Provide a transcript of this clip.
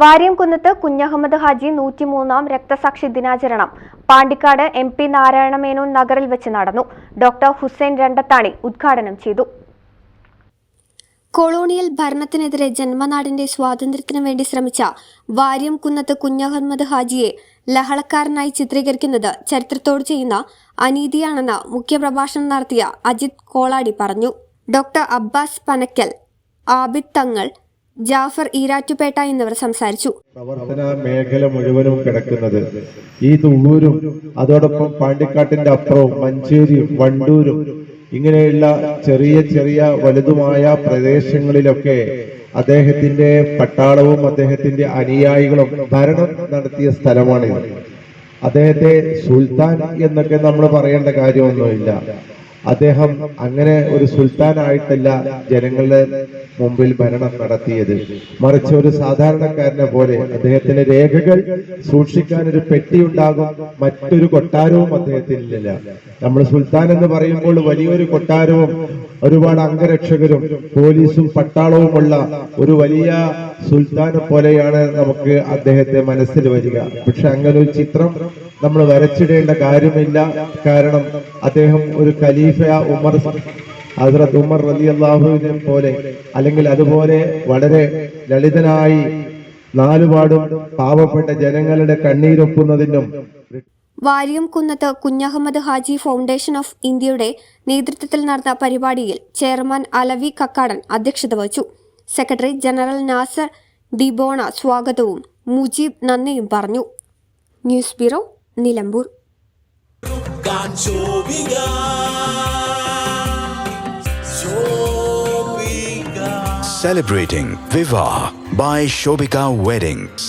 വാര്യംകുന്നത്ത് കുഞ്ഞഹമ്മദ് ഹാജി നൂറ്റിമൂന്നാം രക്തസാക്ഷി ദിനാചരണം. Pandikkad M P Narayana Menon നഗറിൽ വെച്ച് നടന്നു. ഡോക്ടർ ഹുസൈൻ രണ്ടത്താണി ഉദ്ഘാടനം ചെയ്തു. കൊളോണിയൽ ഭരണത്തിനെതിരെ ജന്മനാടിന്റെ സ്വാതന്ത്ര്യത്തിനു വേണ്ടി ശ്രമിച്ച വാര്യം കുന്നത്ത് കുഞ്ഞഹമ്മദ് ഹാജിയെ ലഹളക്കാരനായി ചിത്രീകരിക്കുന്നത് ചരിത്രത്തോട് ചെയ്യുന്ന അനീതിയാണെന്ന് മുഖ്യപ്രഭാഷണം നടത്തിയ അജിത് കോളാടി പറഞ്ഞു. ഡോക്ടർ അബ്ബാസ് പനക്കൽ ആബിദ് തങ്ങൾ ജാഫർ ഈരാറ്റുപേട്ട എന്നിവർ സംസാരിച്ചു. പ്രവർത്തന മേഖല മുഴുവനും കിടക്കുന്നത് ഈ തുള്ളൂരും അതോടൊപ്പം പാണ്ടിക്കാട്ടിന്റെ അപ്പുറവും മഞ്ചേരിയും വണ്ടൂരും ഇങ്ങനെയുള്ള ചെറിയ ചെറിയ വലുതുമായ പ്രദേശങ്ങളിലൊക്കെ അദ്ദേഹത്തിന്റെ പട്ടാളവും അദ്ദേഹത്തിന്റെ അനുയായികളും ഭരണം നടത്തിയ സ്ഥലമാണിത്. അദ്ദേഹത്തെ സുൽത്താൻ എന്നൊക്കെ നമ്മൾ പറയേണ്ട കാര്യമൊന്നുമില്ല. അദ്ദേഹം അങ്ങനെ ഒരു സുൽത്താനായിട്ടല്ല ജനങ്ങളുടെ മുമ്പിൽ ഭരണം നടത്തിയത്. മറിച്ച് ഒരു സാധാരണക്കാരനെ പോലെ അദ്ദേഹത്തിന്റെ രേഖകൾ സൂക്ഷിക്കാൻ ഒരു പെട്ടി ഉണ്ടാകും മറ്റൊരു കൊട്ടാരവും അദ്ദേഹത്തിനില്ല നമ്മൾ സുൽത്താൻ എന്ന് പറയുമ്പോൾ വലിയൊരു കൊട്ടാരവും ഒരുപാട് അംഗരക്ഷകരും പോലീസും പട്ടാളവുമുള്ള ഒരു വലിയ സുൽത്താനെ പോലെയാണ് നമുക്ക് അദ്ദേഹത്തെ മനസ്സിൽ വരിക. പക്ഷെ അങ്ങനെ ഒരു ചിത്രം നമ്മൾ വരച്ചിടേണ്ട കാര്യമില്ല. കാരണം അദ്ദേഹം ഒരു ഖലീഫ ഉമർ. ഹസ്രത്ത് ഉമർ റലി അള്ളാഹുവിനെ പോലെ അല്ലെങ്കിൽ അതുപോലെ വളരെ ലളിതനായി നാലുപാടും പാവപ്പെട്ട ജനങ്ങളുടെ കണ്ണീരൊപ്പുന്നതിനും വാര്യം കുന്നത്ത് കുഞ്ഞഹമ്മദ് ഹാജി ഫൗണ്ടേഷൻ ഓഫ് ഇന്ത്യയുടെ നേതൃത്വത്തിൽ നടന്ന പരിപാടിയിൽ ചെയർമാൻ അലവി കക്കാടൻ അധ്യക്ഷത വഹിച്ചു. സെക്രട്ടറി ജനറൽ നാസർ ഡിബോണ സ്വാഗതവും മുജീബ് നന്ദിയും പറഞ്ഞു. News bureau Nilambur Celebrating Viva by Shobika Weddings.